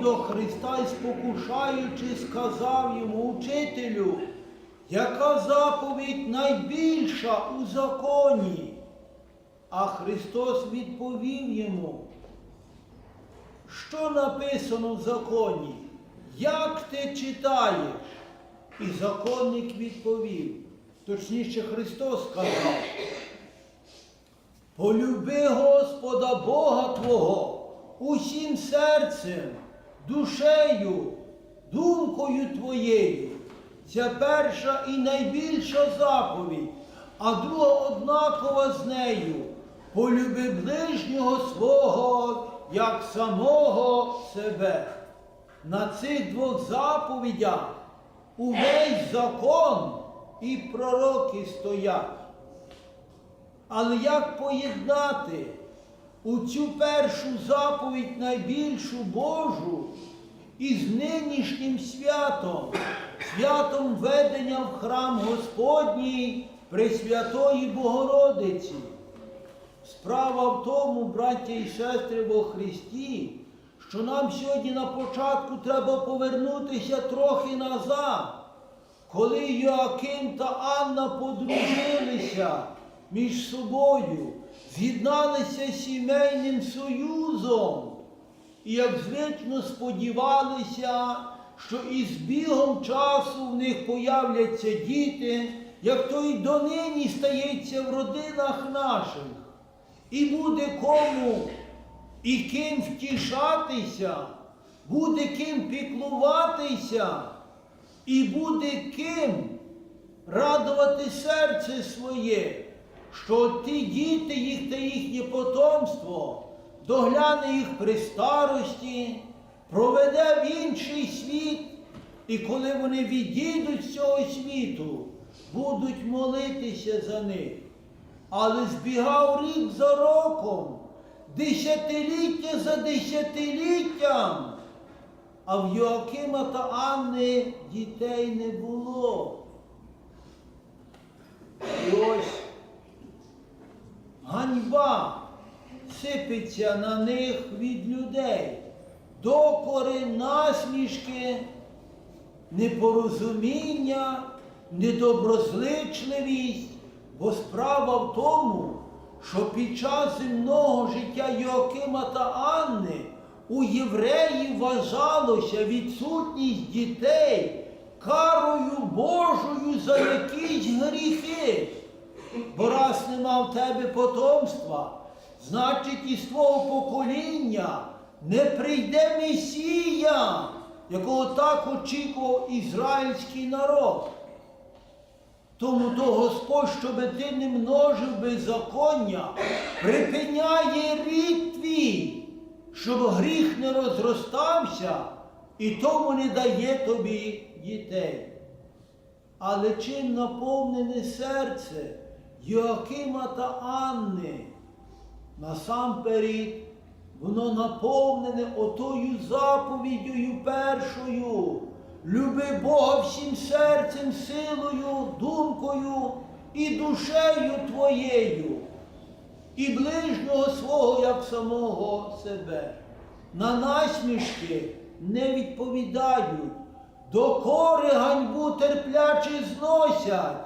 до Христа і спокушаючи, сказав йому, учителю, яка заповідь найбільша у законі? А Христос відповів йому, що написано в законі? Як ти читаєш? І законник відповів, точніше Христос сказав, полюби Господа Бога Твого усім серцем, душею, думкою Твоєю. Це перша і найбільша заповідь, а друга однакова з нею. Полюби ближнього свого, як самого себе. На цих двох заповідях увесь закон і пророки стоять. Але як поєднати у цю першу заповідь найбільшу Божу із нинішнім святом, святом ведення в храм Господній Пресвятої Богородиці? Справа в тому, браття і сестри во Христі, що нам сьогодні на початку треба повернутися трохи назад, коли Йоаким та Анна подружилися між собою, з'єдналися сімейним союзом. І як звично сподівалися, що із бігом часу в них появляться діти, як то й донині стається в родинах наших. І буде кому і ким втішатися, буде ким піклуватися, і буде ким радувати серце своє, що ті діти їх та їхнє потомство догляне їх при старості, проведе в інший світ, і коли вони відійдуть з цього світу, будуть молитися за них. Але збігав рік за роком, десятиліття за десятиліттям, а в Йоакима та Анни дітей не було. І ось ганьба сипеться на них від людей, докори, насмішки, непорозуміння, недоброзичливість. Бо справа в тому, що під час земного життя Йоакима та Анни у євреїв вважалося відсутність дітей карою Божою за якісь гріхи. Бо раз нема в тебе потомства, значить із твого покоління не прийде Месія, якого так очікував ізраїльський народ. Тому то Господь, щоб ти не множив беззаконня, припиняє рід твій, щоб гріх не розростався і тому не дає тобі дітей. Але чим наповнене серце Йоакима та Анни, насамперед, воно наповнене отою заповіддю першою. Люби Бога всім серцем, силою, думкою і душею твоєю, і ближнього свого, як самого себе. На насмішки не відповідають, докори ганьбу терпляче зносять,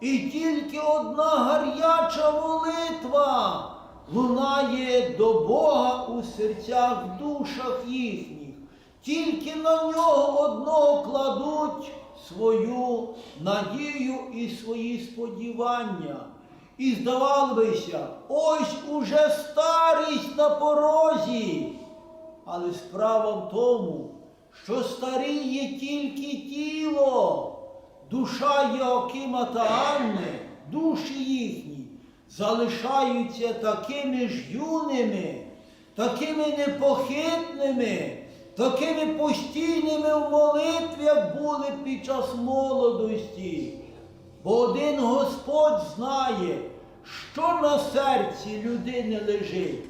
і тільки одна гаряча молитва лунає до Бога у серцях, душах їхніх. Тільки на нього одного кладуть свою надію і свої сподівання. І здавалося, ось уже старість на порозі. Але справа в тому, що старіє тільки тіло, душа Йоакима та Анни, душі їхні, залишаються такими ж юними, такими непохитними такими постійними в молитві, як були під час молодості. Бо один Господь знає, що на серці людини лежить,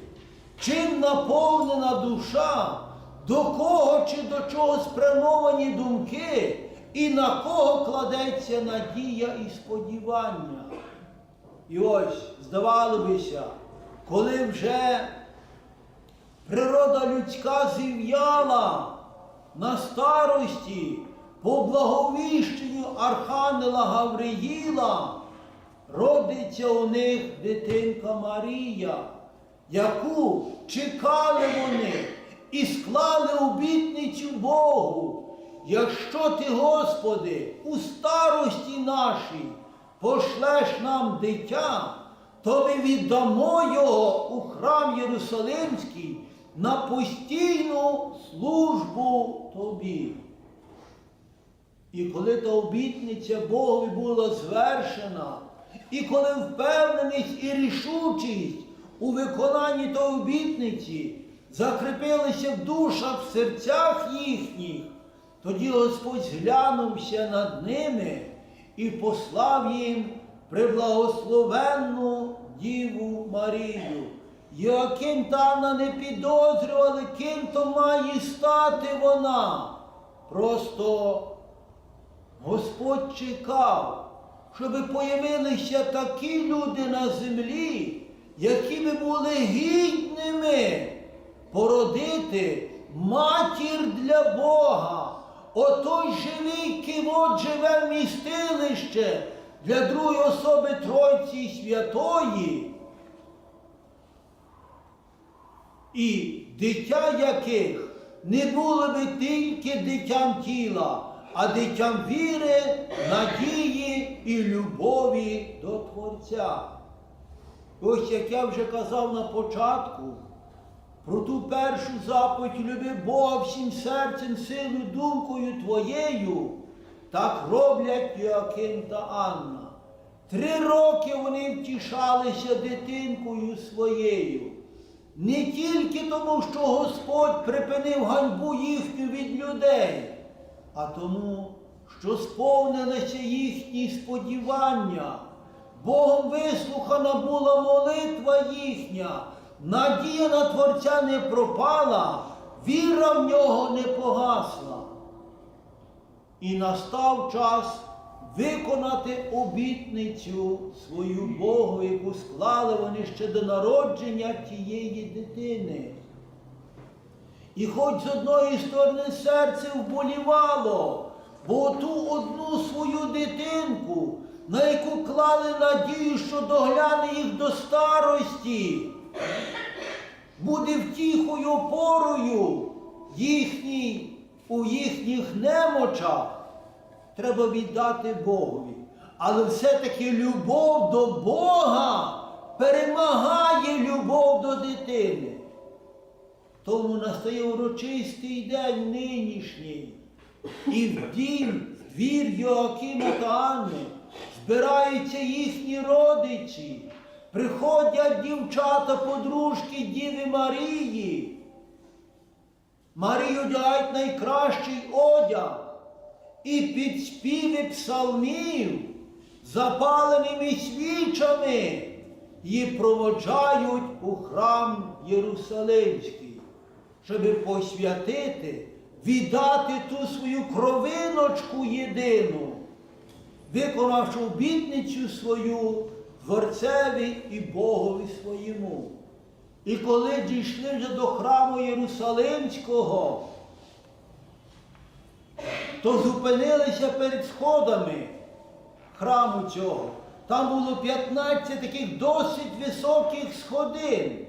чим наповнена душа, до кого чи до чого спрямовані думки, і на кого кладеться надія і сподівання. І ось, здавалося, коли вже природа людська зів'яла на старості по благовіщенню Архангела Гавриїла родиться у них дитинка Марія, яку чекали вони і склали обітницю Богу. Якщо ти, Господи, у старості нашій пошлеш нам дитя, то ми віддамо його у храм Єрусалимський на постійну службу тобі. І коли та обітниця Богові була звершена, і коли впевненість і рішучість у виконанні тої обітниці закріпилися в душах, в серцях їхніх, тоді Господь зглянувся над ними і послав їм приблагословенну Діву Марію. Яким та Анна не підозрювали, ким то має стати вона. Просто Господь чекав, щоб появилися такі люди на землі, які би були гідними породити матір для Бога. Отой живий кивот живе вмістилище для другої особи Тройці Святої. І дитя яких не було би тільки дитям тіла, а дитям віри, надії і любові до Творця. Ось як я вже казав на початку, про ту першу заповідь люби Бога всім серцем, силою, думкою твоєю, так роблять Йоаким та Анна. Три роки вони втішалися дитинкою своєю. Не тільки тому, що Господь припинив ганьбу їхню від людей, а тому, що сповнилися їхні сподівання. Богом вислухана була молитва їхня, надія на Творця не пропала, віра в нього не погасла. І настав час виконати обітницю свою Богу, яку склали вони ще до народження тієї дитини. І хоч з одної сторони серце вболівало, бо ту одну свою дитинку, на яку клали надію, що догляне їх до старості, буде втіхою опорою їхній, у їхніх немочах, треба віддати Богові. Але все-таки любов до Бога перемагає любов до дитини. Тому настає урочистий день нинішній. І в дім, в двір Йоакима та Анни збираються їхні родичі, приходять дівчата, подружки Діви Марії. Марію одягають найкращий одяг і під співи псалмів, запаленими свічами її проводжають у храм Єрусалимський, щоб посвятити, віддати ту свою кровиночку єдину, виконавши обітницю свою Творцеві і Богові своєму. І коли дійшли вже до храму Єрусалимського, то зупинилися перед сходами храму цього. Там було 15 таких досить високих сходин.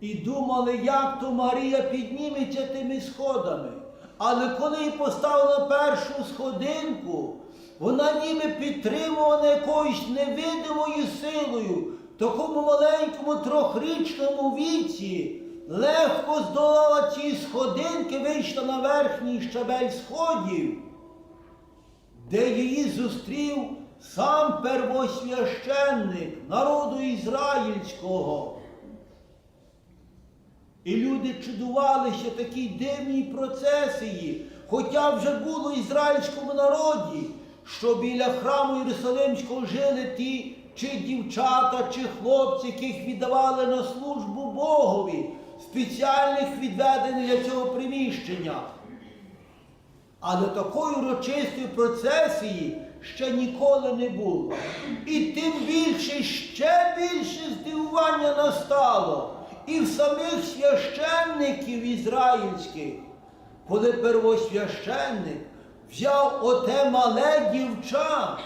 І думали, як то Марія підніметься тими сходами. Але коли її поставили першу сходинку, вона ніби підтримувана якоюсь невидимою силою, такому маленькому трьохрічному віці, легко здолала ці сходинки, вийшла на верхній щабель сходів, де її зустрів сам первосвященник народу ізраїльського. І люди чудувалися такій дивній процесії, хоча вже було в ізраїльському народі, що біля храму Єрусалимського жили ті чи дівчата, чи хлопці, яких віддавали на службу Богові, спеціальних відведених для цього приміщення. Але такої урочистої процесії ще ніколи не було. І тим більше, ще більше здивування настало і в самих священників ізраїльських, коли первосвященник взяв оте мале дівча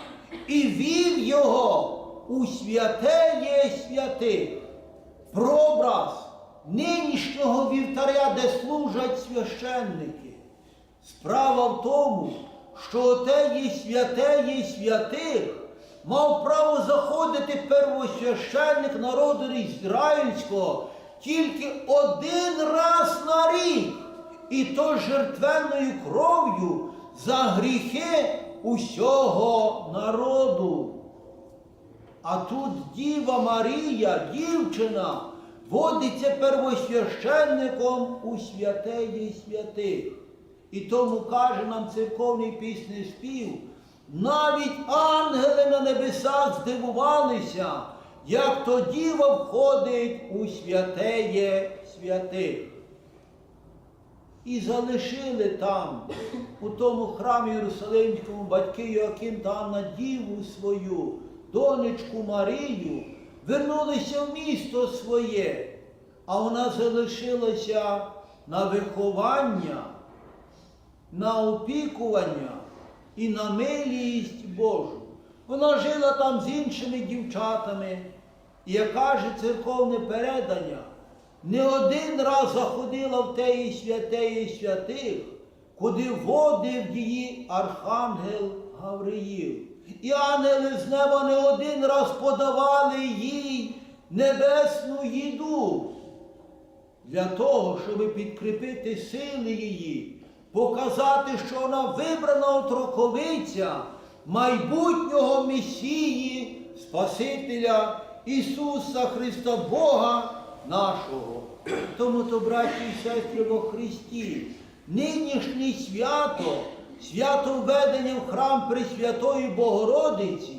і вів його у святеє святих, прообраз нинішнього вівтаря, де служать священники. Справа в тому, що оте є святе є святих мав право заходити первосвященник народу ізраїльського тільки один раз на рік, і то жертвенною кров'ю за гріхи усього народу. А тут Діва Марія, дівчина, водиться первосвященником у святеї святих. І тому каже нам церковний пісний спів, навіть ангели на небесах здивувалися, як то діва входить у святеє святих. І залишили там, у тому храмі Єрусалимському батьки Йоаким та Анна Діву свою, донечку Марію, вернулися в місто своє, а вона залишилася на виховання, на опікування і на милість Божу. Вона жила там з іншими дівчатами, і як каже церковне передання, не один раз заходила в теї святеї святих, куди водив її архангел Гавриїл. І ангели з неба не один раз подавали їй небесну їду для того, щоб підкріпити сили її, показати, що вона вибрана отроковиця майбутнього Месії, Спасителя Ісуса Христа, Бога нашого. Тому то, браті і сестри во Христі, нинішнє свято, свято введення в храм Пресвятої Богородиці,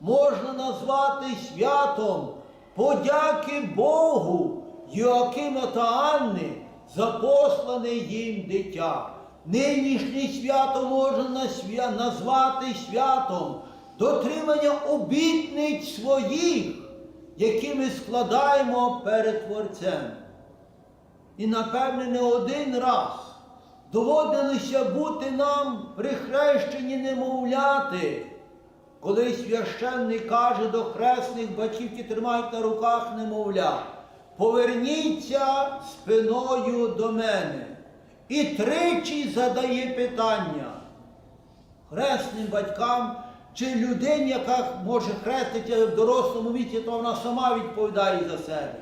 можна назвати святом подяки Богу Йоакима та Анни за послане їм дитя. Нинішнє свято можна назвати святом дотримання обітниць своїх, які ми складаємо перед Творцем. І напевне не один раз доводилося бути нам при хрещенні немовляти, коли священник каже до хресних батьків, які тримають на руках немовля, поверніться спиною до мене. І тричі задає питання хресним батькам чи людині, яка може хреститися в дорослому віці, то вона сама відповідає за себе.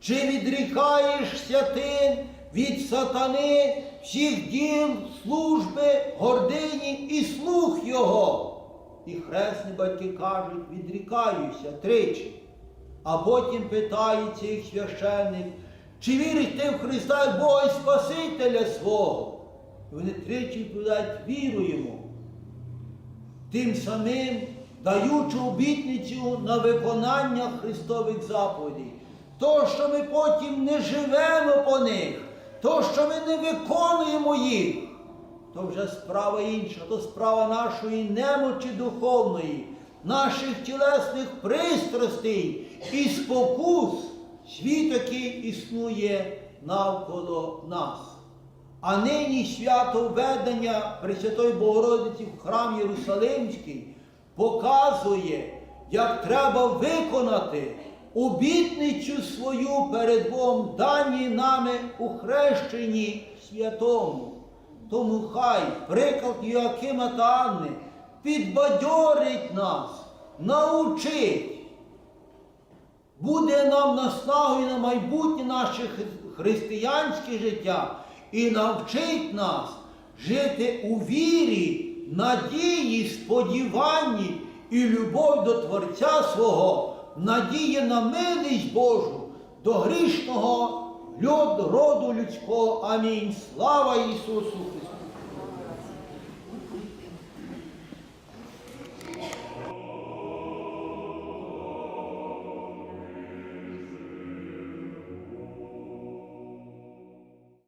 Чи відрікаєшся ти від сатани всіх діл, служби, гордині і слух його? І хресні батьки кажуть, відрікаюся тричі. А потім питається їх священник, чи віриш ти в Христа Бога і Спасителя свого? І вони тричі відповідають, віруємо. Тим самим даючи обітницю на виконання Христових заповідей. То, що ми потім не живемо по них, то, що ми не виконуємо їх, то вже справа інша, то справа нашої немочі духовної, наших тілесних пристрастей і спокус, світ, який існує навколо нас. А нині свято введення Пресвятої Богородиці в храм Єрусалимський показує, як треба виконати обітницю свою перед Богом, дані нами у хрещенні святому. Тому хай приклад Йоакима та Анни підбадьорить нас, научить, буде нам наснагою на майбутнє наше християнське життя і навчить нас жити у вірі, надії, сподіванні і любов до Творця свого, надії на милість Божу до грішного льоду роду людського. Амінь. Слава Ісусу Христу!